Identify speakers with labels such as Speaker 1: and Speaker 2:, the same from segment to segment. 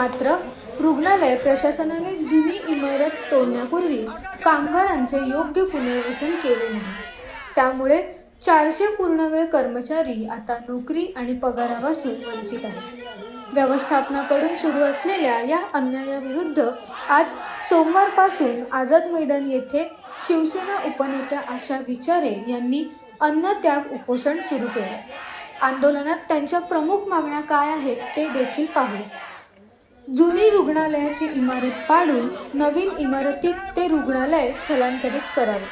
Speaker 1: मात्र रुग्णालय प्रशासनाने जुनी इमारत तोडण्यापूर्वी कामगारांचे योग्य पुनर्वसन केले नाही. त्यामुळे चारशे पूर्णवेळ कर्मचारी आता नोकरी आणि पगारापासून वंचित आहेत. व्यवस्थापनाकडून सुरू असलेल्या या अन्यायाविरुद्ध आज सोमवारपासून आझाद मैदान येथे शिवसेना उपनेत्या आशा विचारे यांनी अन्नत्याग उपोषण सुरू केले. आंदोलनात त्यांच्या प्रमुख मागण्या काय आहेत ते देखील पाहू. जुनी रुग्णालयाची इमारत पाडून नवीन इमारतीत ते रुग्णालय स्थलांतरित करावे.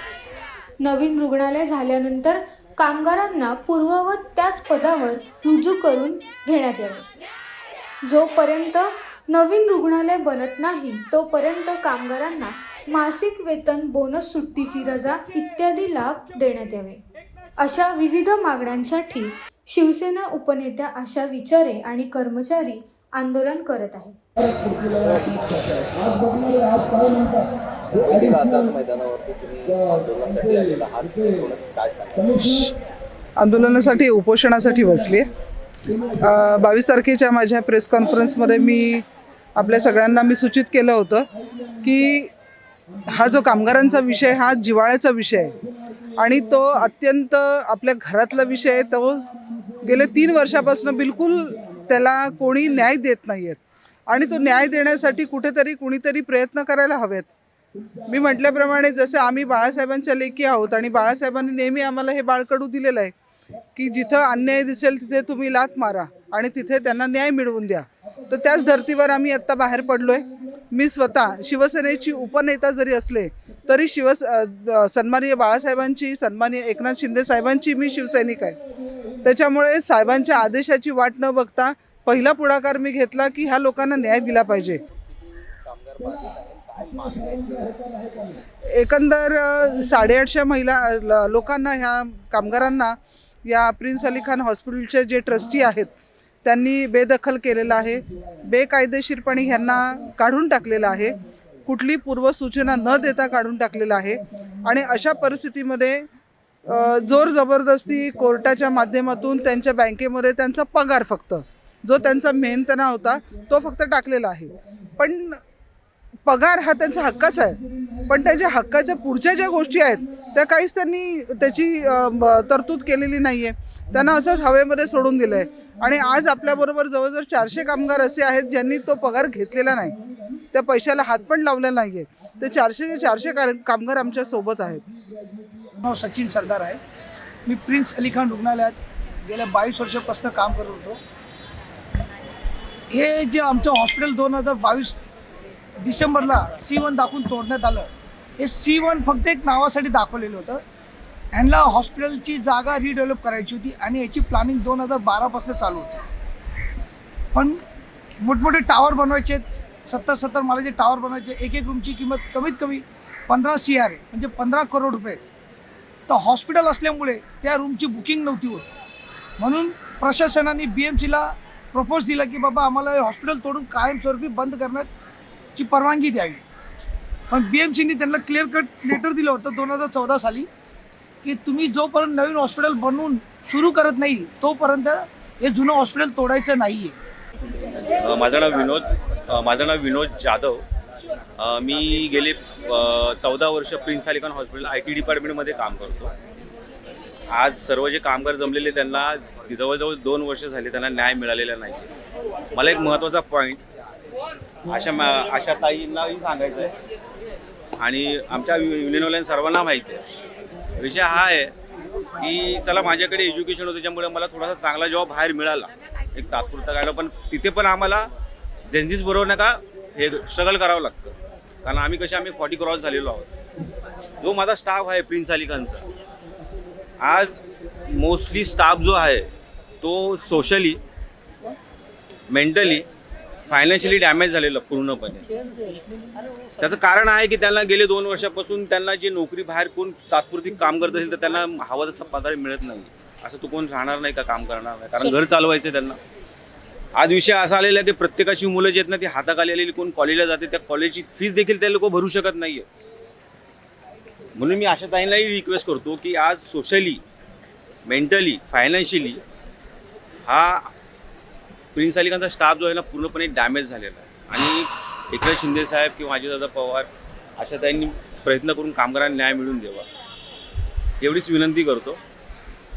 Speaker 1: नवीन रुग्णालय झाल्यानंतर कामगारांना पूर्ववत त्याच पदावर रुजू करून घेण्यात यावे. जोपर्यंत नवीन रुग्णालय बनत नाही तोपर्यंत कामगारांना मासिक वेतन बोनस सुट्टीची रजा इत्यादी लाभ देण्यात यावे. अशा विविध मागण्यांसाठी शिवसेना उपनेत्या आशा विचारे आणि कर्मचारी आंदोलन करत आहेत.
Speaker 2: आंदोलनासाठी काय
Speaker 3: आंदोलनासाठी उपोषणासाठी बसली बावीस तारखेच्या माझ्या प्रेस कॉन्फरन्समध्ये मी आपल्या सगळ्यांना मी सूचित केलं होतं की हा जो कामगारांचा विषय हा जिव्हाळ्याचा विषय आहे आणि तो अत्यंत आपल्या घरातला विषय आहे तो गेले तीन वर्षापासून बिलकुल त्याला कोणी न्याय देत नाही आहेत आणि तो न्याय देण्यासाठी कुठेतरी कुणीतरी प्रयत्न करायला हवेत. मी म्हटल्याप्रमाणे जसं आम्ही बाळासाहेबांच्या लेखी आहोत आणि बाळासाहेबांनी नेहमी आम्हाला हे बाळकडू दिलेलं आहे की जिथं अन्याय दिसेल तिथे तुम्ही लात मारा आणि तिथे त्यांना न्याय मिळवून द्या. तर त्याच धर्तीवर आम्ही आत्ता बाहेर पडलो आहे मी स्वतः शिवसेनेची उपनेता जरी असले तरी शिवस सन्माननीय बाळासाहेबांची सन्माननीय एकनाथ शिंदे साहेबांची मी शिवसैनिक आहे. त्याच्यामुळे साहेबांच्या आदेशाची वाट न बघता पहिला पुढाकार मी घेतला की ह्या लोकांना न्याय दिला पाहिजे. एकंदर साडेआठशे महिला ल- लोकांना ह्या कामगारांना या प्रिन्स अली खान हॉस्पिटलचे जे ट्रस्टी आहेत त्यांनी बेदखल केलेलं आहे. बेकायदेशीरपणे ह्यांना काढून टाकलेलं आहे. कुठली पूर्वसूचना न देता काढून टाकलेलं आहे. आणि अशा परिस्थितीमध्ये जोर जबरदस्ती कोर्टाच्या माध्यमातून त्यांच्या बँकेमध्ये त्यांचा पगार फक्त. जो त्यांचा मेहनतना होता तो फक्त टाकलेला आहे. पण पगार हा त्यांचा हक्काच आहे. पण त्याच्या हक्काच्या पुढच्या ज्या गोष्टी आहेत त्या काहीच त्यांनी त्याची तरतूद केलेली नाही आहे त्यांना असंच हवेमध्ये सोडून दिलं आहे आणि आज आपल्याबरोबर जवळजवळ चारशे कामगार असे आहेत ज्यांनी तो पगार घेतलेला नाही. त्या पैशाला हात पण लावलेला नाही आहे ते चारशे चारशे कार कामगार आमच्यासोबत आहेत.
Speaker 4: नाव सचिन सरदार आहे. मी प्रिन्स अली खान रुग्णालयात गेल्या बावीस वर्षापासून काम करत होतो. हे जे आमचं हॉस्पिटल दोन हजार बावीस डिसेंबरला सी वन दाखवून तोडण्यात आलं हे सी वन फक्त एक नावासाठी दाखवलेलं होतं. यांना हॉस्पिटलची जागा रिडेव्हलप करायची होती आणि याची प्लॅनिंग दोन हजार बारापासून चालू होती. पण मोठमोठे टावर बनवायचे सत्तर सत्तर मालाचे टावर बनवायचे एक एक रूमची किंमत कमीत कमी पंधरा सी आर आहे म्हणजे पंधरा करोड रुपये तर हॉस्पिटल असल्यामुळे त्या रूमची बुकिंग नव्हती होत. म्हणून प्रशासनाने बी एम सीला प्रपोज दिला की बाबा आम्हाला हे हॉस्पिटल तोडून कायमस्वरूपी बंद करण्याची परवानगी द्यावी. पण बी एम सीने त्यांना क्लिअर कट लेटर दिलं होतं दोन हजार चौदा साली की तुम्ही जोपर्यंत नवीन हॉस्पिटल बनवून सुरू करत नाही तोपर्यंत हे जुनं हॉस्पिटल तोडायचं नाही आहे
Speaker 5: माझं नाव विनोद माझं नाव विनोद जाधव. मी गेले चौदा वर्ष प्रिन्स अलिकॉन हॉस्पिटल आय टी डिपार्टमेंटमध्ये काम करतो. आज सर्व जे कामगार जमलेले त्यांना जवळजवळ दोन वर्ष झाले त्यांना न्याय मिळालेला नाही. मला एक महत्त्वाचा पॉईंट अशा मा अशा ताईंनाही सांगायचं आहे. आणि आमच्या युनियनवाल्यांना सर्वांना माहिती आहे. विषय हा आहे की चला माझ्याकडे एज्युकेशन होतं त्याच्यामुळे मला थोडासा चांगला जॉब बाहेर मिळाला. एक तात्पुरता काय पण तिथे पण आम्हाला जेंजीस बरोबर नका का हे स्ट्रगल करावं लागतं. कारण आम्ही कसे आम्ही फॉर्टी क्रॉस झालेलो आहोत. जो माझा स्टाफ आहे प्रिन्स अली खानचा आज मोस्टली स्टाफ जो आहे तो सोशली मेंटली फायनान्शियली डॅमेज झालेलं पूर्णपणे. त्याचं कारण आहे की त्यांना गेले दोन वर्षापासून त्यांना जी नोकरी बाहेर कोण तात्पुरती काम करत असेल तर त्यांना हवा तसा पगार मिळत नाही. असं तो कोण राहणार नाही का काम करणार नाही? कारण घर चालवायचं आहे त्यांना. आज विषय असा आलेला आहे की प्रत्येकाची मुलं जी आहेत ना ती हाताखाली आलेली कोण कॉलेजला जाते त्या कॉलेजची फीस देखील ते लोक भरू शकत नाही म्हणून मी अशा ताईंनाही रिक्वेस्ट करतो की आज सोशली मेंटली फायनान्शियली हा प्रिन्स अली खानचा स्टाफ जो आहे ना पूर्णपणे डॅमेज झालेला आहे. आणि एकनाथ शिंदे साहेब किंवा अजितदादा पवार अशा त्यांनी प्रयत्न करून कामगारांना न्याय मिळून द्यावा. एवढीच विनंती करतो.